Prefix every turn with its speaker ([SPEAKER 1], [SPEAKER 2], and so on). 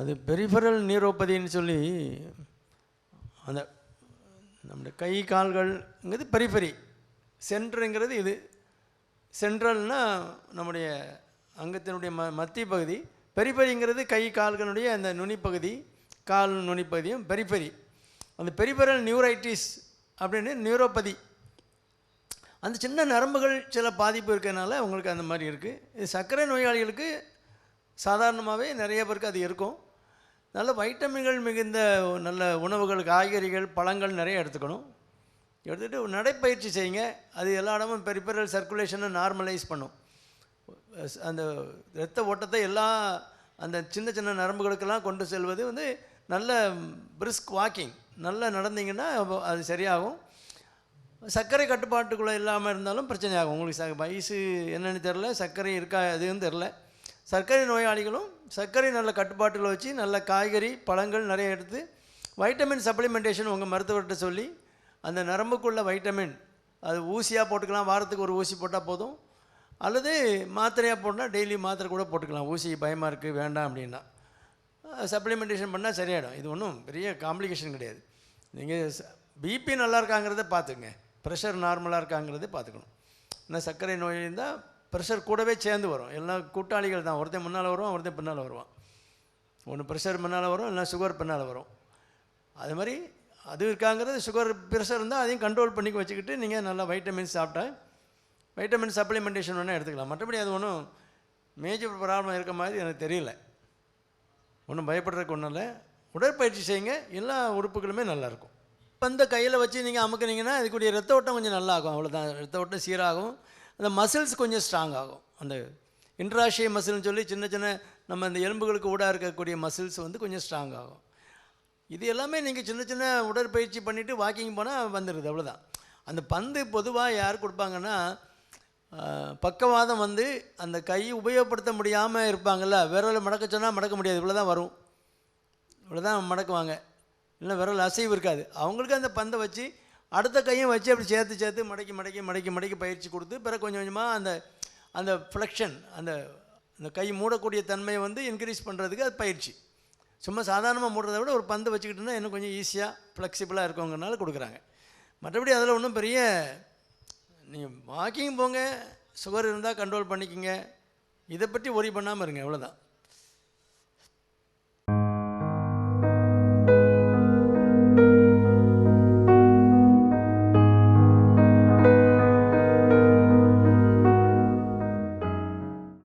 [SPEAKER 1] அது பெரிஃபரல் நியூரோபதின்னு சொல்லி அந்த நம்முடைய கை கால்கள்ங்கிறது பெரிஃபரி சென்ட்ருங்கிறது இது. சென்ட்ரல்னால் நம்முடைய அங்கத்தினுடைய ம மத்திய பகுதி. பெரிஃபரிங்கிறது கை கால்களுடைய அந்த நுனிப்பகுதி கால் நுனிப்பகுதியும் பெரிஃபரி அந்த பெரிஃபரல் நியூரைட்டிஸ் அப்படின்னு நியூரோபதி. அந்த சின்ன நரம்புகள் சில பாதிப்பு இருக்கிறதுனால உங்களுக்கு அந்த மாதிரி இருக்குது இது சர்க்கரை நோயாளிகளுக்கு சாதாரணமாகவே நிறைய பேருக்கு அது இருக்கும். நல்ல வைட்டமின்கள் மிகுந்த நல்ல உணவுகள் காய்கறிகள் பழங்கள் நிறைய எடுத்துக்கணும். எடுத்துகிட்டு ஒரு நடைப்பயிற்சி செய்யுங்க. அது எல்லா இடமும் பெரிபரல் சர்க்குலேஷனை நார்மலைஸ் பண்ணும். அந்த இரத்த ஓட்டத்தை எல்லா அந்த சின்ன சின்ன நரம்புகளுக்கெல்லாம் கொண்டு செல்வது வந்து நல்ல பிரிஸ்க் வாக்கிங் நல்லா நடந்தீங்கன்னா அது சரியாகும். சர்க்கரை கட்டுப்பாட்டுக்குள்ளே இல்லாமல் இருந்தாலும் பிரச்சனை ஆகும் உங்களுக்கு ச வயசு என்னென்னு தெரில சர்க்கரை இருக்கா எதுவும் தெரில சர்க்கரை நோயாளிகளும் சர்க்கரை நல்ல கட்டுப்பாட்டுகளை வச்சு நல்ல காய்கறி பழங்கள் நிறைய எடுத்து வைட்டமின் சப்ளிமெண்டேஷன் உங்கள் மருத்துவர்கிட்ட சொல்லி அந்த நரம்புக்குள்ள வைட்டமின் அது ஊசியாக போட்டுக்கலாம் வாரத்துக்கு ஒரு ஊசி போட்டால் போதும். அல்லது மாத்திரையாக போட்டால் டெய்லி மாத்திரை கூட போட்டுக்கலாம். ஊசி பயமாக இருக்குது வேண்டாம் அப்படின்னா. சப்ளிமெண்டேஷன் பண்ணால் சரியாயிடும். இது ஒன்றும் பெரிய காம்ப்ளிகேஷன் கிடையாது. நீங்கள் பிபி நல்லா இருக்காங்கிறத பார்த்துங்க ப்ரெஷர் நார்மலாக இருக்காங்கிறத பார்த்துக்கணும். ஏன்னா சர்க்கரை நோய் இருந்தால் ப்ரெஷர் கூடவே சேர்ந்து வரும். எல்லாம் கூட்டாளிகள் தான். ஒருத்தன் முன்னால் வருவான் ஒருத்தன் பின்னால் வருவான். ஒன்று ப்ரெஷர் பின்னால் வரும் இல்லை சுகர் பின்னால் வரும். அது மாதிரி அது இருக்காங்கிறது சுகர் ப்ரெஷர் இருந்தால் அதையும் கண்ட்ரோல் பண்ணி வச்சுக்கிட்டு நீங்கள் நல்லா வைட்டமின்ஸ் சாப்பிட்டா வைட்டமின் சப்ளிமெண்டேஷன் வேணால் எடுத்துக்கலாம். மற்றபடி அது ஒன்றும் மேஜர் ப்ராப்ளம் இருக்க மாதிரி எனக்கு தெரியல. ஒன்றும் பயப்படுறதுக்கு ஒன்றும் இல்லை. உடற்பயிற்சி செய்யுங்க. எல்லா உறுப்புகளுமே நல்லாயிருக்கும் இப்போ இந்த கையில் வச்சு நீங்கள் அமுக்குனீங்கன்னா அதுக்குரிய ரத்த ஓட்டம் கொஞ்சம் நல்லா ஆகும் அவ்வளோதான் ரத்த ஓட்டம் சீராகும். அந்த மசில்ஸ் கொஞ்சம் ஸ்ட்ராங் ஆகும். அந்த இன்ட்ராஷிய மசில்னு சொல்லி சின்ன சின்ன நம்ம இந்த எலும்புகளுக்கு ஊடாக இருக்கக்கூடிய மசில்ஸ் வந்து கொஞ்சம் ஸ்ட்ராங் ஆகும். இது எல்லாமே நீங்கள் சின்ன சின்ன உடற்பயிற்சி பண்ணிவிட்டு வாக்கிங் போனால் வந்துடுது அவ்வளோதான் அந்த பந்து பொதுவாக யார் கொடுப்பாங்கன்னா பக்கவாதம் வந்து அந்த கை உபயோகப்படுத்த முடியாமல் இருப்பாங்கள்ல விரல் மடக்க சொன்னால் மடக்க முடியாது இவ்வளோ தான் வரும். இவ்வளோ தான் மடக்குவாங்க. இல்லை விரல் அசைவு இருக்காது. அவங்களுக்கு அந்த பந்தை வச்சு அடுத்த கையும் வச்சு அப்படி சேர்த்து சேர்த்து மடக்கி மடக்கி மடக்கி மடக்கி பயிற்சி கொடுத்து பிறகு கொஞ்சம் கொஞ்சமாக அந்த அந்த ஃப்ளெக்ஷன் அந்த அந்த கை மூடக்கூடிய தன்மையை வந்து இன்க்ரீஸ் பண்ணுறதுக்கு அது பயிற்சி. சும்மா சாதாரணமாக மூடுறதை விட ஒரு பந்து வச்சுக்கிட்டோன்னா இன்னும் கொஞ்சம் ஈஸியாக ஃப்ளெக்சிபிளாக இருக்கவங்கனால கொடுக்குறாங்க. மற்றபடி அதில் ஒன்றும் பெரிய நீங்கள் வாக்கிங் போங்க சுகர் இருந்தால் கண்ட்ரோல் பண்ணிக்கோங்க. இதை பற்றி ஒரி பண்ணாமல் இருங்க அவ்வளோதான்